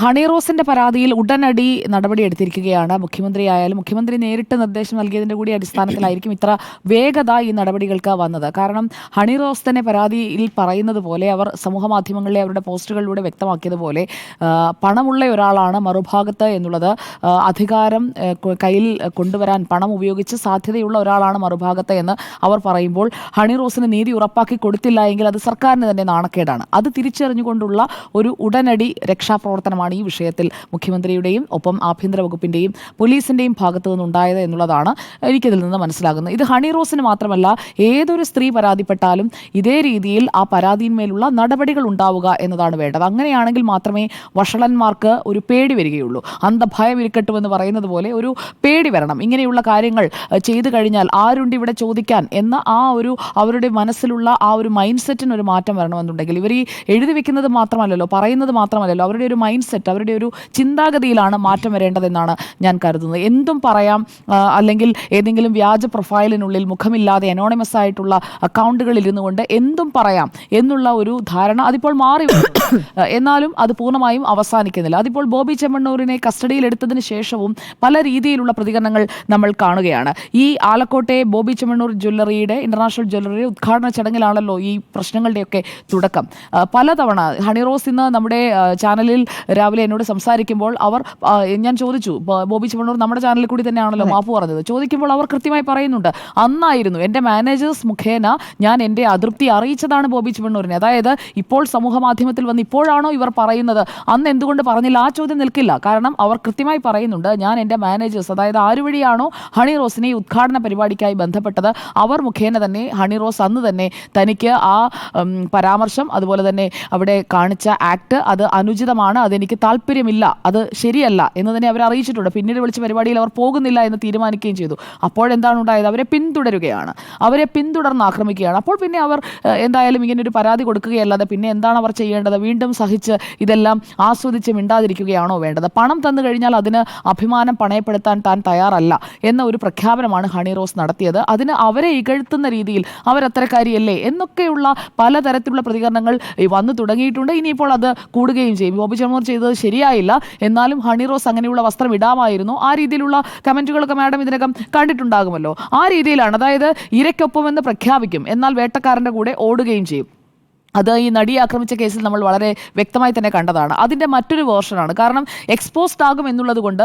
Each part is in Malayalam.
ഹണി റോസിന്റെ പരാതിയിൽ ഉടനടി നടപടി എടുത്തിരിക്കുകയാണ്. മുഖ്യമന്ത്രി ആയാലും മുഖ്യമന്ത്രി നേരിട്ട് നിർദ്ദേശം നൽകിയതിന്റെ കൂടി അടിസ്ഥാനത്തിലായിരിക്കും ഇത്ര വേഗത ഈ നടപടികൾക്ക് വന്നത്. കാരണം ഹണി റോസ് തന്നെ പരാതിയിൽ പറയുന്നത് പോലെ അവർ സമൂഹ മാധ്യമങ്ങളിലെ അവരുടെ പോസ്റ്റുകളിലൂടെ വ്യക്തമാക്കിയതുപോലെ പണമുള്ള ഒരാളാണ് മറുഭാഗത്ത് എന്നുള്ളത് അധികാരം കയ്യിൽ കൊണ്ടുവരാൻ പണം ഉപയോഗിച്ച് സാധ്യതയുള്ള ഒരാളാണ് മറുഭാഗത്ത് എന്ന് അവർ പറയുമ്പോൾ ഹണി റോസിന് നീതി ഉറപ്പാക്കി കൊടുത്തില്ല എങ്കിൽ അത് സർക്കാരിന് തന്നെ നാണക്കേടാണ്. അത് തിരിച്ചറിഞ്ഞുകൊണ്ടുള്ള ഒരു ഉടനടി രക്ഷാപ്രവർത്തനമാണ് ഈ വിഷയത്തിൽ മുഖ്യമന്ത്രിയുടെയും ഒപ്പം ആഭ്യന്തര വകുപ്പിന്റെയും പോലീസിന്റെയും ഭാഗത്തു നിന്നുണ്ടായത് എന്നുള്ളതാണ് എനിക്കിതിൽ നിന്ന് മനസ്സിലാകുന്നത്. ഇത് ഹണി റോസിന് മാത്രമല്ല ഏതൊരു സ്ത്രീ പരാതിപ്പെട്ടാലും ഇതേ രീതിയിൽ ആ പരാതിയിന്മേലുള്ള നടപടികൾ ഉണ്ടാവുക എന്നതാണ് വേണ്ടത്. അങ്ങനെയാണെങ്കിൽ മാത്രമേ വഷളന്മാർക്ക് ഒരു പേടി വരികയുള്ളൂ. അന്ധഭയം ഇരിക്കട്ടുമെന്ന് പറയുന്നത് പോലെ ഒരു പേടി വരണം. ഇങ്ങനെയുള്ള കാര്യങ്ങൾ ചെയ്തു കഴിഞ്ഞാൽ ആരുണ്ട് ഇവിടെ ചോദിക്കാൻ എന്ന ആ ഒരു അവരുടെ മനസ്സിലുള്ള ആ ഒരു മൈൻഡ് സെറ്റിന് ഒരു മാറ്റം വരണമെന്നുണ്ടെങ്കിൽ ഇവർ ഈ എഴുതി വെക്കുന്നത് മാത്രമല്ലല്ലോ പറയുന്നത് മാത്രമല്ലല്ലോ അവരുടെ ഒരു മൈൻഡ് സെറ്റ് അവരുടെ ഒരു ചിന്താഗതിയിലാണ് മാറ്റം വരേണ്ടതെന്നാണ് ഞാൻ കരുതുന്നത്. എന്തും പറയാം അല്ലെങ്കിൽ ഏതെങ്കിലും വ്യാജ പ്രൊഫൈലിനുള്ളിൽ മുഖമില്ലാതെ അനോണിമസ് ആയിട്ടുള്ള അക്കൗണ്ടുകളിൽ ഇരുന്നു കൊണ്ട് എന്തും പറയാം എന്നുള്ള ഒരു ധാരണ അതിപ്പോൾ മാറി. എന്നാലും അത് പൂർണമായും അവസാനിക്കുന്നില്ല. അതിപ്പോൾ ബോബി ചെമ്മണ്ണൂരിനെ കസ്റ്റഡിയിലെടുത്തതിന് ശേഷവും പല രീതിയിലുള്ള പ്രതികരണങ്ങൾ നമ്മൾ കാണുകയാണ്. ഈ ആലക്കോട്ടെ ബോബി ചെമ്മണ്ണൂർ ജ്വല്ലറിയുടെ ഇന്റർനാഷണൽ ജ്വല്ലറിയുടെ ഉദ്ഘാടന ചടങ്ങിലാണല്ലോ ഈ പ്രശ്നങ്ങളുടെയൊക്കെ തുടക്കം. പലതവണ ഹണിറോസ് ഇന്ന് നമ്മുടെ ചാനലിൽ രാവിലെ എന്നോട് സംസാരിക്കുമ്പോൾ അവർ ഞാൻ ചോദിച്ചു ബോബി ചെമ്മണ്ണൂർ നമ്മുടെ ചാനലിൽ കൂടി തന്നെയാണല്ലോ മാപ്പ് പറഞ്ഞത്. ചോദിക്കുമ്പോൾ അവർ കൃത്യമായി പറയുന്നുണ്ട് അന്നായിരുന്നു എന്റെ മാനേജേഴ്സ് മുഖേന ഞാൻ എന്റെ അതൃപ്തി അറിയിച്ചതാണ് ബോബി ചെമ്മണ്ണൂരിനെ അതായത് ഇപ്പോൾ സമൂഹ മാധ്യമത്തിൽ വന്ന് ഇപ്പോഴാണോ ഇവർ പറയുന്നത്? അന്ന് എന്തുകൊണ്ട് പറഞ്ഞില്ല? ആ ചോദ്യം നിൽക്കില്ല. കാരണം അവർ കൃത്യമായി പറയുന്നുണ്ട് ഞാൻ എന്റെ മാനേജേഴ്സ് അതായത് ആരുവഴിയാണോ ഹണി റോസിനെ ഈ ഉദ്ഘാടന പരിപാടിക്കായി ബന്ധപ്പെട്ടത് അവർ മുഖേന തന്നെ ഹണി റോസ് അന്ന് തന്നെ തനിക്ക് ആ പരാമർശം അതുപോലെ തന്നെ അവിടെ കാണിച്ച ആക്ട് അത് അനുചിതമാണ് അതെനിക്ക് താല്പര്യമില്ല അത് ശരിയല്ല എന്ന് തന്നെ അവർ അറിയിച്ചിട്ടുണ്ട്. പിന്നീട് വിളിച്ച പരിപാടിയിൽ അവർ പോകുന്നില്ല എന്ന് തീരുമാനിക്കുകയും ചെയ്തു. അപ്പോഴെന്താണ് ഉണ്ടായത്? അവരെ പിന്തുടരുകയാണ്. അവരെ പിന്തുടർന്ന് ആക്രമിക്കുകയാണ്. അപ്പോൾ പിന്നെ അവർ എന്തായാലും ഇങ്ങനെ ഒരു പരാതി കൊടുക്കുകയല്ലാതെ പിന്നെ എന്താണ് അവർ ചെയ്യേണ്ടത്? വീണ്ടും സഹിച്ച് ഇതെല്ലാം ആസ്വദിച്ച് മിണ്ടാതിരിക്കുകയാണോ വേണ്ടത്? പണം തന്നു കഴിഞ്ഞാൽ അതിന് അഭിമാനം പണയപ്പെടുത്താൻ താൻ തയ്യാറല്ല എന്ന ഒരു പ്രഖ്യാപനമാണ് ഹണി റോസ് നടത്തിയത്. അതിന് അവരെ ഇകഴ്ത്തുന്ന രീതിയിൽ അവരത്തരക്കാരിയല്ലേ എന്നൊക്കെയുള്ള പലതരത്തിലുള്ള പ്രതികരണങ്ങൾ വന്നു തുടങ്ങിയിട്ടുണ്ട്. ഇനിയിപ്പോൾ അത് കൂടുകയും ചെയ്യും. ബോബി ചെമ്മൂർ ചെയ്തത് ശരിയായില്ല. എന്നാലും ഹണി റോസ് അങ്ങനെയുള്ള വസ്ത്രം ഇടാമായിരുന്നു. ആ രീതിയിലുള്ള കമന്റുകളൊക്കെ മാഡം ഇതിനകം കണ്ടിട്ടുണ്ടാകുമല്ലോ. ആ രീതിയിലാണ്. അതായത് ഇരയ്ക്കൊപ്പം എന്ന് പ്രഖ്യാപിക്കും. എന്നാൽ വേട്ടക്കാരന്റെ കൂടെ ഓടുകയും ചെയ്യും. അത് ഈ നടിയെ ആക്രമിച്ച കേസിൽ നമ്മൾ വളരെ വ്യക്തമായി തന്നെ കണ്ടതാണ്. അതിന്റെ മറ്റൊരു വേർഷനാണ് കാരണം എക്സ്പോസ്ഡ് ആകും എന്നുള്ളത് കൊണ്ട്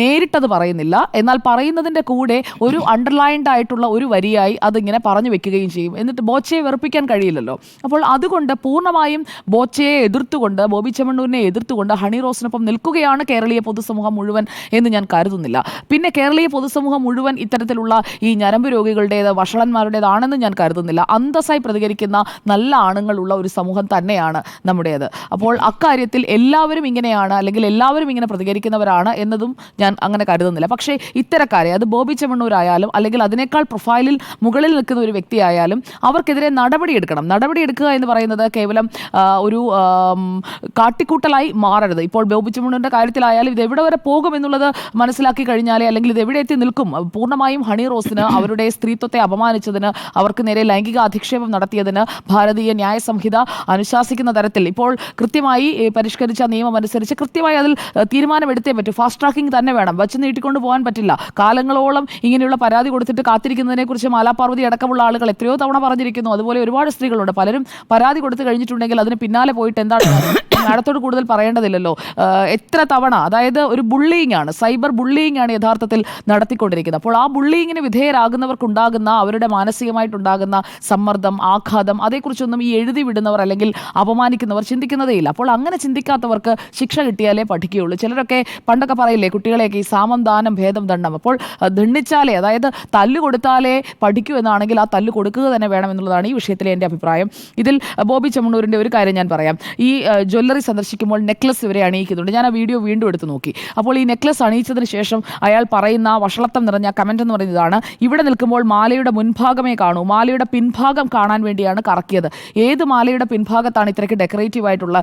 നേരിട്ടത് പറയുന്നില്ല. എന്നാൽ പറയുന്നതിന്റെ കൂടെ ഒരു അണ്ടർലൈൻഡ് ആയിട്ടുള്ള ഒരു വരിയായി അതിങ്ങനെ പറഞ്ഞു വെക്കുകയും ചെയ്യും. എന്നിട്ട് ബോച്ചയെ വെറുപ്പിക്കാൻ കഴിയില്ലല്ലോ. അപ്പോൾ അതുകൊണ്ട് പൂർണമായും ബോച്ചയെ എതിർത്തുകൊണ്ട് ബോബി ചെമ്മണ്ണൂരിനെ എതിർത്തുകൊണ്ട് ഹണി റോസിനൊപ്പം നിൽക്കുകയാണ് കേരളീയ പൊതുസമൂഹം മുഴുവൻ എന്ന് ഞാൻ കരുതുന്നില്ല. പിന്നെ കേരളീയ പൊതുസമൂഹം മുഴുവൻ ഇത്തരത്തിലുള്ള ഈ ഞരമ്പ് രോഗികളുടേത് വഷളന്മാരുടേതാണെന്ന് ഞാൻ കരുതുന്നില്ല. അന്തസ്സായി പ്രതികരിക്കുന്ന നല്ല ആണുങ്ങളുള്ള ഒരു സമൂഹം തന്നെയാണ് നമ്മുടേത്. അപ്പോൾ അക്കാര്യത്തിൽ എല്ലാവരും ഇങ്ങനെയാണ് അല്ലെങ്കിൽ എല്ലാവരും ഇങ്ങനെ പ്രതികരിക്കുന്നവരാണ് എന്നതും ഞാൻ അങ്ങനെ കരുതുന്നില്ല. പക്ഷേ ഇത്തരക്കാരെ അത് ബോബി ചെമ്മണ്ണൂരായാലും അല്ലെങ്കിൽ അതിനേക്കാൾ പ്രൊഫൈലിൽ മുകളിൽ നിൽക്കുന്ന ഒരു വ്യക്തിയായാലും അവർക്കെതിരെ നടപടിയെടുക്കണം നടപടിയെടുക്കുക എന്ന് പറയുന്നത് കേവലം ഒരു കാട്ടിക്കൂട്ടലായി മാറരുത്. ഇപ്പോൾ ബോബി ചെമ്മണ്ണൂരിന്റെ കാര്യത്തിലായാലും ഇത് എവിടെ വരെ പോകും എന്നുള്ളത് മനസ്സിലാക്കി കഴിഞ്ഞാലേ അല്ലെങ്കിൽ ഇത് എവിടെ എത്തി നിൽക്കും? പൂർണമായും ഹണി റോസിന് അവരുടെ സ്ത്രീത്വത്തെ അപമാനിച്ചതിന് അവർക്ക് നേരെ ലൈംഗിക അധിക്ഷേപം നടത്തിയതിന് ഭാരതീയ ന്യായ സംഹിത അനുശാസിക്കുന്ന തരത്തിൽ ഇപ്പോൾ കൃത്യമായി പരിഷ്കരിച്ച നിയമം അനുസരിച്ച് കൃത്യമായി അതിൽ തീരുമാനമെടുത്തേ പറ്റൂ. ഫാസ്റ്റ് ട്രാക്കിംഗ് തന്നെ വേണം. വച്ച് നീട്ടിക്കൊണ്ട് പോകാൻ പറ്റില്ല. കാലങ്ങളോളം ഇങ്ങനെയുള്ള പരാതി കൊടുത്തിട്ട് കാത്തിരിക്കുന്നതിനെക്കുറിച്ച് മാലാപാർവതി അടക്കമുള്ള ആളുകൾ എത്രയോ തവണ പറഞ്ഞിരിക്കുന്നു. അതുപോലെ ഒരുപാട് സ്ത്രീകളുണ്ട്. പലരും പരാതി കൊടുത്ത് കഴിഞ്ഞിട്ടുണ്ടെങ്കിൽ അതിന് പിന്നാലെ പോയിട്ട് എന്താണ് മാഡത്തോട് കൂടുതൽ പറയേണ്ടതില്ലല്ലോ. എത്ര തവണ അതായത് ഒരു ബുള്ളിയിങ് ആണ് സൈബർ ബുള്ളിയിങ് ആണ് യഥാർത്ഥത്തിൽ നടത്തിക്കൊണ്ടിരിക്കുന്നത്. അപ്പോൾ ആ ബുള്ളിയിങ്ങിന് വിധേയരാകുന്നവർക്കുണ്ടാകുന്ന അവരുടെ മാനസികമായിട്ടുണ്ടാകുന്ന സമ്മർദ്ദം ആഘാതം അതേക്കുറിച്ചൊന്നും ഈ എഴുതി വിടുന്നവർ അല്ലെങ്കിൽ അപമാനിക്കുന്നവർ ചിന്തിക്കുന്നതേയില്ല. അപ്പോൾ അങ്ങനെ ചിന്തിക്കാത്തവർക്ക് ശിക്ഷ കിട്ടിയാലേ പഠിക്കുകയുള്ളൂ. ചിലരൊക്കെ പണ്ടൊക്കെ പറയില്ലേ കുട്ടികളെയൊക്കെ ഈ സാമം ദാനം ഭേദം ദണ്ഡം. അപ്പോൾ ദണ്ണിച്ചാലേ അതായത് തല്ല് കൊടുത്താലേ പഠിക്കൂ എന്നാണെങ്കിൽ ആ തല്ല് കൊടുക്കുക തന്നെ വേണം എന്നുള്ളതാണ് ഈ വിഷയത്തിലെ എന്റെ അഭിപ്രായം. ഇതിൽ ബോബി ചെമ്മണ്ണൂരിന്റെ ഒരു കാര്യം ഞാൻ പറയാം. ഈ ആ, ജ്വല്ലറി സന്ദർശിക്കുമ്പോൾ നെക്ലസ് ഇവരെ അണിയിക്കുന്നുണ്ട്. ഞാൻ ആ വീഡിയോ വീണ്ടും എടുത്ത് നോക്കി. അപ്പോൾ ഈ നെക്ലസ് അണിയിച്ചതിന് ശേഷം അയാൾ പറയുന്ന വഷളത്തം നിറഞ്ഞ കമന്റ് എന്ന് പറയുന്നതാണ് ഇവിടെ നിൽക്കുമ്പോൾ മാലയുടെ മുൻഭാഗമേ കാണൂ. മാലയുടെ പിൻഭാഗം കാണാൻ വേണ്ടിയാണ് കറക്കിയത്. ഏത് മാലയുടെ പിൻഭാഗത്താണ് ഇത്രയ്ക്ക് ഡെക്കറേറ്റീവ് ആയിട്ടുള്ള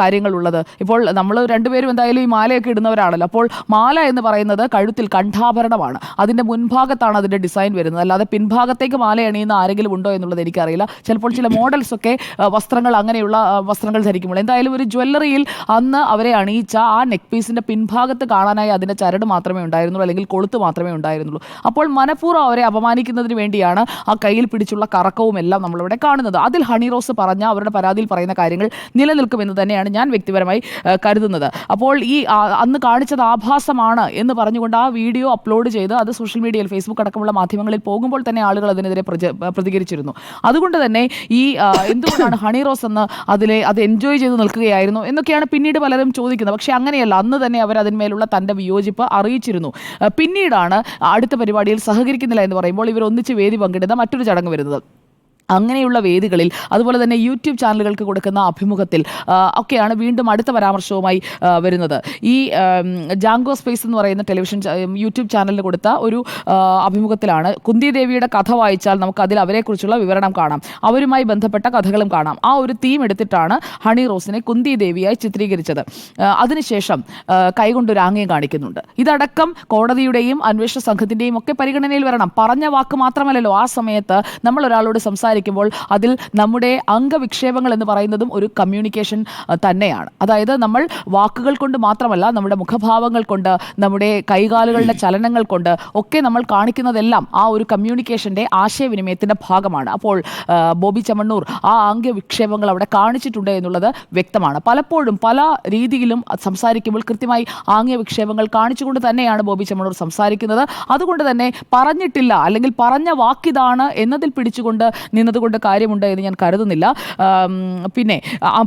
കാര്യങ്ങളുള്ളത്? ഇപ്പോൾ നമ്മൾ രണ്ടുപേരും എന്തായാലും ഈ മാലയൊക്കെ ഇടുന്നവരാണല്ലോ. അപ്പോൾ മാല എന്ന് പറയുന്നത് കഴുത്തിൽ കണ്ഠാഭരണമാണ്. അതിന്റെ മുൻഭാഗത്താണ് അതിന്റെ ഡിസൈൻ വരുന്നത്. അല്ലാതെ പിൻഭാഗത്തേക്ക് മാല അണിയുന്ന ആരെങ്കിലും ഉണ്ടോ എന്നുള്ളത് എനിക്കറിയില്ല. ചിലപ്പോൾ ചില മോഡൽസ് ഒക്കെ വസ്ത്രങ്ങൾ അങ്ങനെയുള്ള വസ്ത്രങ്ങൾ ധരിക്കുമ്പോൾ. എന്തായാലും ഏതായാലും ഒരു ജ്വല്ലറിയിൽ അന്ന് അവരെ അണിയിച്ച ആ നെക്ക് പീസിന്റെ പിൻഭാഗത്ത് കാണാനായി അതിന്റെ ചരട് മാത്രമേ ഉണ്ടായിരുന്നുള്ളൂ അല്ലെങ്കിൽ കൊളുത്ത് മാത്രമേ ഉണ്ടായിരുന്നുള്ളൂ. അപ്പോൾ മനഃപൂർവം അവരെ അപമാനിക്കുന്നതിന് വേണ്ടിയാണ് ആ കയ്യിൽ പിടിച്ചുള്ള കറക്കവും എല്ലാം നമ്മളിവിടെ കാണുന്നത്. അതിൽ ഹണി റോസ് പറഞ്ഞ അവരുടെ പരാതിയിൽ പറയുന്ന കാര്യങ്ങൾ നിലനിൽക്കുമെന്ന് തന്നെയാണ് ഞാൻ വ്യക്തിപരമായി കരുതുന്നത്. അപ്പോൾ ഈ അന്ന് കാണിച്ചത് ആഭാസമാണ് എന്ന് പറഞ്ഞുകൊണ്ട് ആ വീഡിയോ അപ്ലോഡ് ചെയ്ത് അത് സോഷ്യൽ മീഡിയയിൽ ഫേസ്ബുക്ക് അടക്കമുള്ള മാധ്യമങ്ങളിൽ പോകുമ്പോൾ തന്നെ ആളുകൾ അതിനെതിരെ പ്രതികരിച്ചിരുന്നു. അതുകൊണ്ട് തന്നെ ഈ എന്തുകൊണ്ടാണ് ഹണി റോസ് എന്ന് അതിലെ അത് എൻജോയ് ചെയ്ത് നിൽക്കുകയായിരുന്നു എന്നൊക്കെയാണ് പിന്നീട് പലരും ചോദിക്കുന്നത്. പക്ഷേ അങ്ങനെയല്ല. അന്ന് തന്നെ അവർ അതിന്മേലുള്ള തന്റെ വിയോജിപ്പ് അറിയിച്ചിരുന്നു. പിന്നീടാണ് അടുത്ത പരിപാടിയിൽ സഹകരിക്കുന്നില്ല എന്ന് പറയുമ്പോൾ ഇവർ ഒന്നിച്ച് വേദി പങ്കിടുന്ന മറ്റൊരു ചടങ്ങ് വരുന്നത്. അങ്ങനെയുള്ള വേദികളിൽ അതുപോലെ തന്നെ യൂട്യൂബ് ചാനലുകൾക്ക് കൊടുക്കുന്ന അഭിമുഖത്തിൽ ഒക്കെയാണ് വീണ്ടും അടുത്ത പരാമർശവുമായി വരുന്നത്. ഈ ജാങ്കോ സ്പേസ് എന്ന് പറയുന്ന ടെലിവിഷൻ യൂട്യൂബ് ചാനലിന് കൊടുത്ത ഒരു അഭിമുഖത്തിലാണ് കുന്തി ദേവിയുടെ കഥ വായിച്ചാൽ നമുക്ക് അതിൽ അവരെക്കുറിച്ചുള്ള വിവരണം കാണാം. അവരുമായി ബന്ധപ്പെട്ട കഥകളും കാണാം. ആ ഒരു തീം എടുത്തിട്ടാണ് ഹണി റോസിനെ കുന്തി ദേവിയായി ചിത്രീകരിച്ചത്. അതിനുശേഷം കൈകൊണ്ടൊരു ആംഗ്യം കാണിക്കുന്നുണ്ട്. ഇതടക്കം കോടതിയുടെയും അന്വേഷണ സംഘത്തിന്റെയും ഒക്കെ പരിഗണനയിൽ വരണം. പറഞ്ഞ വാക്ക് മാത്രമല്ലല്ലോ ആ സമയത്ത് നമ്മൾ ഒരാളോട് സംസാരിക്കുമ്പോൾ അതിൽ നമ്മുടെ അംഗവിക്ഷേപങ്ങൾ എന്ന് പറയുന്നതും ഒരു കമ്മ്യൂണിക്കേഷൻ തന്നെയാണ്. അതായത് നമ്മൾ വാക്കുകൾ കൊണ്ട് മാത്രമല്ല നമ്മുടെ മുഖഭാവങ്ങൾ കൊണ്ട് നമ്മുടെ കൈകാലുകളുടെ ചലനങ്ങൾ കൊണ്ട് ഒക്കെ നമ്മൾ കാണിക്കുന്നതെല്ലാം ആ ഒരു കമ്മ്യൂണിക്കേഷന്റെ ആശയവിനിമയത്തിന്റെ ഭാഗമാണ്. അപ്പോൾ ബോബി ചമണ്ണൂർ ആ അംഗവിക്ഷേപങ്ങൾ അവിടെ കാണിച്ചിട്ടുണ്ട് എന്നുള്ളത് വ്യക്തമാണ്. പലപ്പോഴും പല രീതിയിലും സംസാരിക്കുമ്പോൾ കൃത്യമായി ആംഗ്യവിക്ഷേപങ്ങൾ കാണിച്ചുകൊണ്ട് തന്നെയാണ് ബോബി ചമണ്ണൂർ സംസാരിക്കുന്നത്. അതുകൊണ്ട് തന്നെ പറഞ്ഞിട്ടില്ല അല്ലെങ്കിൽ പറഞ്ഞ വാക്കിതാണ് എന്നതിൽ പിടിച്ചുകൊണ്ട് നിന്നതുകൊണ്ട് കാര്യമുണ്ട് എന്ന് ഞാൻ കരുതുന്നില്ല. പിന്നെ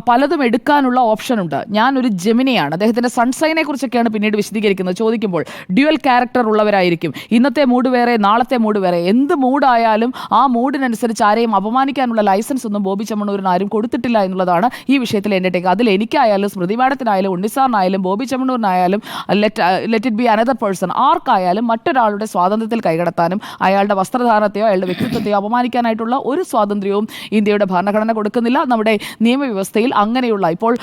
പലതും എടുക്കാനുള്ള ഓപ്ഷൻ ഉണ്ട് ഞാൻ ഒരു ജെമിനിയാണ്. അദ്ദേഹത്തിന്റെ സൺസൈനെ കുറിച്ചൊക്കെയാണ് പിന്നീട് വിശദീകരിക്കുന്നത്. ചോദിക്കുമ്പോൾ ഡ്യുവൽ ക്യാരക്ടർ ഉള്ളവരായിരിക്കും. ഇന്നത്തെ മൂഡ് വേറെ നാളത്തെ മൂഡ് വേറെ. എന്ത് മൂഡായാലും ആ മൂഡിനനുസരിച്ച് ആരെയും അപമാനിക്കാനുള്ള ലൈസൻസ് ഒന്നും ബോബി ചമ്മണൂരിന് ആരും കൊടുത്തിട്ടില്ല എന്നുള്ളതാണ് ഈ വിഷയത്തിൽ എന്റെ ടേക്ക് അതിൽ എനിക്കായാലും സ്മൃതി മാഡത്തിനായാലും ഉണ്ണിസാറിനായാലും Bobby ചമ്മണൂരിനായാലും let let it be another person ആർക്കായാലും മറ്റൊരാളുടെ സ്വാതന്ത്ര്യത്തിൽ കൈകടത്താനും അയാളുടെ വസ്ത്രധാരണത്തെയോ അയാളുടെ വ്യക്തിത്വത്തെയോ അപമാനിക്കാനായിട്ടുള്ള ഒരു സ്വാതന്ത്ര്യവും ഇന്ത്യയുടെ ഭരണഘടന കൊടുക്കുന്നില്ല. നമ്മുടെ നിയമവ്യവസ്ഥയിൽ അങ്ങനെയുള്ള ഇപ്പോൾ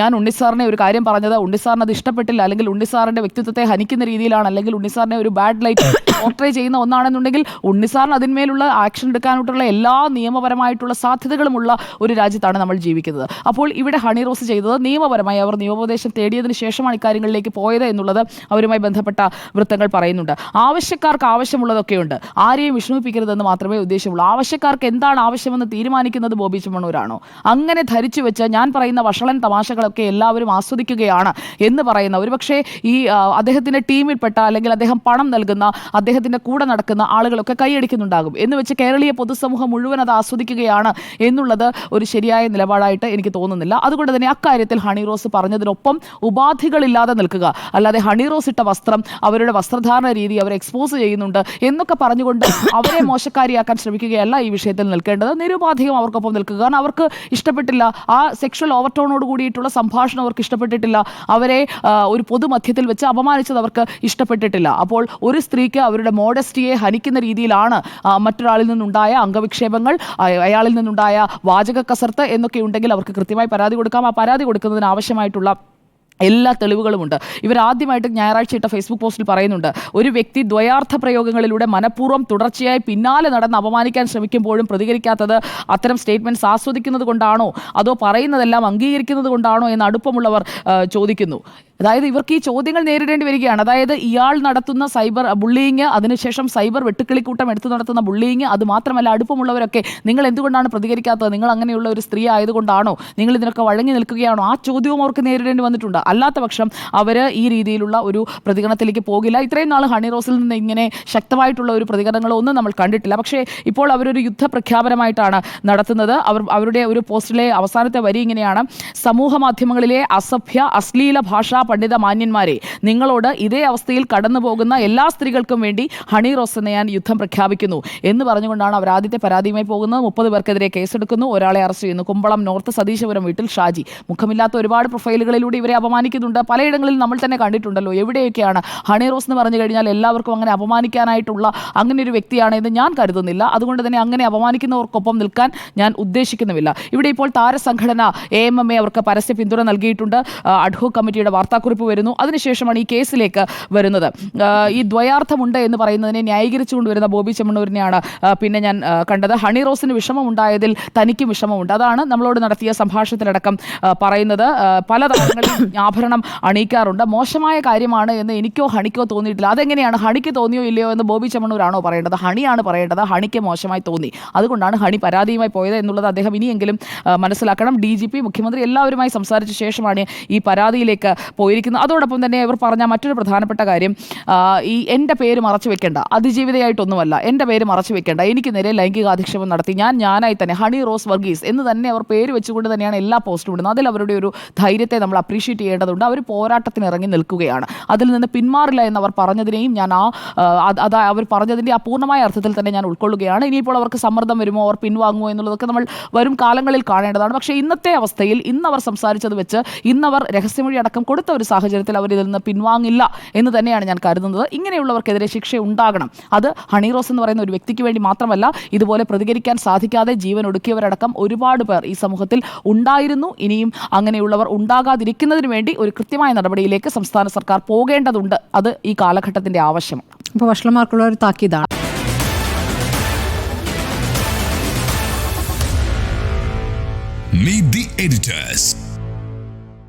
ഞാൻ ഉണ്ണിസാറിനെ ഒരു കാര്യം പറഞ്ഞത് ഉണ്ണിസാറിന് അത് ഇഷ്ടപ്പെട്ടില്ല. അല്ലെങ്കിൽ ഉണ്ണിസാറിന്റെ വ്യക്തിത്വത്തെ ഹനിക്കുന്ന രീതിയിലാണ്. അല്ലെങ്കിൽ ഉണ്ണിസാറിനെ ഒരു ബാഡ് ലൈറ്റ് പോർട്രേ ചെയ്യുന്ന ഒന്നാണെന്നുണ്ടെങ്കിൽ ഉണ്ണിസാറിന് അതിന്മേലുള്ള ആക്ഷൻ എടുക്കാനായിട്ടുള്ള എല്ലാ നിയമപരമായിട്ടുള്ള സാധ്യതകളുമുള്ള ഒരു രാജ്യത്താണ് നമ്മൾ ജീവിക്കുന്നത്. അപ്പോൾ ഇവിടെ ഹണി റോസ് ചെയ്തത് നിയമപരമായി അവർ നിയമോപദേശം തേടിയതിനു ശേഷമാണ് ഇക്കാര്യങ്ങളിലേക്ക് പോയത് എന്നുള്ളത് അവരുമായി ബന്ധപ്പെട്ട വൃത്തങ്ങൾ പറയുന്നുണ്ട്. ആവശ്യക്കാർക്ക് ആവശ്യമുള്ളതൊക്കെയുണ്ട്. ആരെയും വിഷമിപ്പിക്കരുതെന്ന് മാത്രമേ ഉദ്ദേശമുള്ളൂ. ആവശ്യക്കാർക്ക് എന്താണ് ആവശ്യമെന്ന് തീരുമാനിക്കുന്നത് ബോബി ചെമ്മണ്ണൂരാണോ അങ്ങനെ ധരിച്ചു വെച്ച് ഞാൻ പറയുന്ന വഷളൻ തമാശകളൊക്കെ എല്ലാവരും ആസ്വദിക്കുകയാണ് എന്ന് പറയുന്ന ഒരുപക്ഷെ ഈ അദ്ദേഹത്തിന്റെ ടീമിൽപ്പെട്ട അല്ലെങ്കിൽ അദ്ദേഹം പണം നൽകുന്ന അദ്ദേഹത്തിന്റെ കൂടെ നടക്കുന്ന ആളുകളൊക്കെ കൈയടിക്കുന്നുണ്ടാകും. എന്ന് വെച്ച് കേരളീയ പൊതുസമൂഹം മുഴുവൻ അത് ആസ്വദിക്കുകയാണ് എന്നുള്ളത് ഒരു ശരിയായ നിലപാടായിട്ട് എനിക്ക് തോന്നുന്നില്ല. അതുകൊണ്ട് തന്നെ അക്കാര്യത്തിൽ ഹണി റോസ് പറഞ്ഞതിനൊപ്പം ഉപാധികളില്ലാതെ നിൽക്കുക. അല്ലാതെ ഹണി റോസ് ഇട്ട വസ്ത്രം അവരുടെ വസ്ത്രധാരണ രീതി അവർ എക്സ്പോസ് ചെയ്യുന്നുണ്ട് എന്നൊക്കെ പറഞ്ഞുകൊണ്ട് അവരെ മോശക്കാരിയാക്കാൻ ശ്രമിക്കുകയല്ല ഈ വിഷയത്തിൽ നിൽക്കേണ്ടത്. നിരുപാധികം അവർക്കൊപ്പം നിൽക്കുക. കാരണം അവർക്ക് ഇഷ്ടപ്പെട്ടില്ല. ആ സെക്ഷൽ ഓവർടോണോട് കൂടിയിട്ടുള്ള സംഭാഷണം അവർക്ക് ഇഷ്ടപ്പെട്ടിട്ടില്ല. അവരെ ഒരു പൊതുമധ്യത്തിൽ വെച്ച് അപമാനിച്ചത് അവർക്ക് ഇഷ്ടപ്പെട്ടിട്ടില്ല. അപ്പോൾ ഒരു സ്ത്രീക്ക് അവരുടെ മോഡസ്റ്റിയെ ഹനിക്കുന്ന രീതിയിലാണ് മറ്റൊരാളിൽ നിന്നുണ്ടായ അംഗവിക്ഷേപങ്ങൾ അയാളിൽ നിന്നുണ്ടായ വാചക കസർത്ത് എന്നൊക്കെ ഉണ്ടെങ്കിൽ അവർക്ക് കൃത്യമായി പരാതി കൊടുക്കാം. ആ പരാതി കൊടുക്കുന്നതിന് ആവശ്യമായിട്ടുള്ള എല്ലാ തെളിവുകളുമുണ്ട്. ഇവർ ആദ്യമായിട്ട് ഞായറാഴ്ച ഇട്ട ഫേസ്ബുക്ക് പോസ്റ്റിൽ പറയുന്നുണ്ട് ഒരു വ്യക്തി ദ്വയാർത്ഥ പ്രയോഗങ്ങളിലൂടെ മനഃപൂർവം തുടർച്ചയായി പിന്നാലെ നടന്ന് അപമാനിക്കാൻ ശ്രമിക്കുമ്പോഴും പ്രതികരിക്കാത്തത് അത്തരം സ്റ്റേറ്റ്മെന്റ്സ് ആസ്വദിക്കുന്നത് കൊണ്ടാണോ? അതോ പറയുന്നതെല്ലാം അംഗീകരിക്കുന്നത് കൊണ്ടാണോ? എന്ന് അടുപ്പമുള്ളവർ ചോദിക്കുന്നു. അതായത് ഇവർക്ക് ഈ ചോദ്യങ്ങൾ നേരിടേണ്ടി വരികയാണ്. അതായത് ഇയാൾ നടത്തുന്ന സൈബർ ബുള്ളിങ് അതിനുശേഷം സൈബർ വെട്ടുക്കിളിക്കൂട്ടം എടുത്തു നടത്തുന്ന ബുള്ളിങ് അത് മാത്രമല്ല അടുപ്പമുള്ളവരൊക്കെ നിങ്ങൾ എന്തുകൊണ്ടാണ് പ്രതികരിക്കാത്തത്? നിങ്ങൾ അങ്ങനെയുള്ള ഒരു സ്ത്രീ ആയതുകൊണ്ടാണോ? നിങ്ങൾ ഇതിനൊക്കെ വഴങ്ങി നിൽക്കുകയാണോ? ആ ചോദ്യവും അവർക്ക് നേരിടേണ്ടി വന്നിട്ടുണ്ട്. അല്ലാത്ത പക്ഷം അവർ ഈ രീതിയിലുള്ള ഒരു പ്രതികരണത്തിലേക്ക് പോകില്ല. ഇത്രയും നാൾ ഹണി റോസിൽ നിന്ന് ഇങ്ങനെ ശക്തമായിട്ടുള്ള ഒരു പ്രതികരണങ്ങളോ ഒന്നും നമ്മൾ കണ്ടിട്ടില്ല. പക്ഷേ ഇപ്പോൾ അവരൊരു യുദ്ധ പ്രഖ്യാപനമായിട്ടാണ് നടത്തുന്നത്. അവർ അവരുടെ ഒരു പോസ്റ്റിലെ അവസാനത്തെ വരി ഇങ്ങനെയാണ്. സമൂഹ മാധ്യമങ്ങളിലെ അസഭ്യ അശ്ലീല ഭാഷാ പണ്ഡിത മാന്യന്മാരെ നിങ്ങളോട് ഇതേ അവസ്ഥയിൽ കടന്നു പോകുന്ന എല്ലാ സ്ത്രീകൾക്കും വേണ്ടി ഹണി റോസ് എന്ന ഞാൻ യുദ്ധം പ്രഖ്യാപിക്കുന്നു എന്ന് പറഞ്ഞുകൊണ്ടാണ് അവർ ആദ്യത്തെ പരാതിയുമായി പോകുന്നത്. മുപ്പത് പേർക്കെതിരെ കേസെടുക്കുന്നു. ഒരാളെ അറസ്റ്റ് ചെയ്യുന്നു. കുമ്പളം നോർത്ത് സതീശപുരം വീട്ടിൽ ഷാജി. മുഖമില്ലാത്ത ഒരുപാട് പ്രൊഫൈലുകളിലൂടെ ഇവരെ അപമാനിക്കുന്നുണ്ട്. പലയിടങ്ങളിൽ നമ്മൾ തന്നെ കണ്ടിട്ടുണ്ടല്ലോ എവിടെയൊക്കെയാണ് ഹണി റോസ് എന്ന് പറഞ്ഞു കഴിഞ്ഞാൽ എല്ലാവർക്കും അങ്ങനെ അപമാനിക്കാനായിട്ടുള്ള അങ്ങനെ ഒരു വ്യക്തിയാണ് എന്ന് ഞാൻ കരുതുന്നില്ല. അതുകൊണ്ട് തന്നെ അങ്ങനെ അപമാനിക്കുന്നവർക്കൊപ്പം നിൽക്കാൻ ഞാൻ ഉദ്ദേശിക്കുന്നുമില്ല. ഇവിടെ ഇപ്പോൾ താരസംഘടന എ എം എം എ അവർക്ക് പരസ്യ പിന്തുണ നൽകിയിട്ടുണ്ട്. അഡ്ഹോ അഡ്ഹോക് കമ്മിറ്റിയുടെ വാർത്താ വാർത്താക്കുറിപ്പ് വരുന്നു. അതിനുശേഷമാണ് ഈ കേസിലേക്ക് വരുന്നത്. ഈ ദ്വയാർത്ഥമുണ്ട് എന്ന് പറയുന്നതിനെ ന്യായീകരിച്ചുകൊണ്ട് വരുന്ന ബോബി ചെമ്മണ്ണൂരിനെയാണ് പിന്നെ ഞാൻ കണ്ടത്. ഹണി റോസിന് വിഷമമുണ്ടായതിൽ തനിക്കും വിഷമമുണ്ട്. അതാണ് നമ്മളോട് നടത്തിയ സംഭാഷണത്തിലടക്കം പറയുന്നത്. പല താരങ്ങളും ആഭരണം അണിയിക്കാറുണ്ട്. മോശമായ കാര്യമാണ് എന്ന് എനിക്കോ ഹണിക്കോ തോന്നിയിട്ടില്ല. അതെങ്ങനെയാണ്? ഹണിക്ക് തോന്നിയോ ഇല്ലയോ എന്ന് ബോബി ചെമ്മണ്ണൂരാണോ പറയേണ്ടത്? ഹണിയാണ് പറയേണ്ടത്. ഹണിക്ക് മോശമായി തോന്നി. അതുകൊണ്ടാണ് ഹണി പരാതിയുമായി പോയത് എന്നുള്ളത് അദ്ദേഹം ഇനിയെങ്കിലും മനസ്സിലാക്കണം. ഡി മുഖ്യമന്ത്രി എല്ലാവരുമായി സംസാരിച്ച ശേഷമാണ് ഈ പരാതിയിലേക്ക് പോയിരിക്കുന്നത് അതോടൊപ്പം തന്നെ ഇവർ പറഞ്ഞ മറ്റൊരു പ്രധാനപ്പെട്ട കാര്യം ഈ എന്റെ പേര് മറച്ചു വെക്കേണ്ട അതിജീവിതയായിട്ടൊന്നുമല്ല എന്റെ പേര് മറച്ചു വെക്കേണ്ട എനിക്ക് നേരെ ലൈംഗികാധിക്ഷേപം നടത്തി ഞാൻ ഞാനായി തന്നെ ഹണി റോസ് വർഗീസ് എന്ന് തന്നെ അവർ പേര് വെച്ചുകൊണ്ട് തന്നെയാണ് എല്ലാ പോസ്റ്റും ഇടുന്നത്. അതിൽ അവരുടെ ഒരു ധൈര്യത്തെ നമ്മൾ അപ്രീഷിയേറ്റ് ചെയ്യേണ്ടതുണ്ട്. അവർ പോരാട്ടത്തിന് ഇറങ്ങി നിൽക്കുകയാണ്. അതിൽ നിന്ന് പിന്മാറില്ല എന്ന് അവർ പറഞ്ഞതിനെയും ഞാൻ ആ അത് അവർ പറഞ്ഞതിന്റെ ആ പൂർണമായ അർത്ഥത്തിൽ തന്നെ ഞാൻ ഉൾക്കൊള്ളുകയാണ്. ഇനിയിപ്പോൾ അവർക്ക് സമ്മർദ്ദം വരുമോ അവർ പിൻവാങ്ങുമോ എന്നുള്ളതൊക്കെ നമ്മൾ വരും കാലങ്ങളിൽ കാണേണ്ടതാണ്. പക്ഷേ ഇന്നത്തെ അവസ്ഥയിൽ ഇന്ന് അവർ സംസാരിച്ചത് വെച്ച് ഇന്നവർ രഹസ്യമൊഴി അടക്കം കൊടുത്ത ഒരു സാഹചര്യത്തിൽ അവർ ഇതിൽ നിന്ന് പിൻവാങ്ങില്ല എന്ന് തന്നെയാണ് ഞാൻ കരുതുന്നത്. ഇങ്ങനെയുള്ളവർക്കെതിരെ ശിക്ഷ ഉണ്ടാകണം. അത് ഹണി റോസ് എന്ന് പറയുന്ന ഒരു വ്യക്തിക്ക് വേണ്ടി മാത്രമല്ല ഇതുപോലെ പ്രതികരിക്കാൻ സാധിക്കാതെ ജീവൻ ഒടുക്കിയവരടക്കം ഒരുപാട് പേർ ഈ സമൂഹത്തിൽ ഉണ്ടായിരുന്നു. ഇനിയും അങ്ങനെയുള്ളവർ ഉണ്ടാകാതിരിക്കുന്നതിന് വേണ്ടി ഒരു കൃത്യമായ നടപടിയിലേക്ക് സംസ്ഥാന സർക്കാർ പോകേണ്ടതുണ്ട്. അത് ഈ കാലഘട്ടത്തിന്റെ ആവശ്യമാണ് അപ്പോൾ ഒരു താക്കീതാണ്. Meet the editors.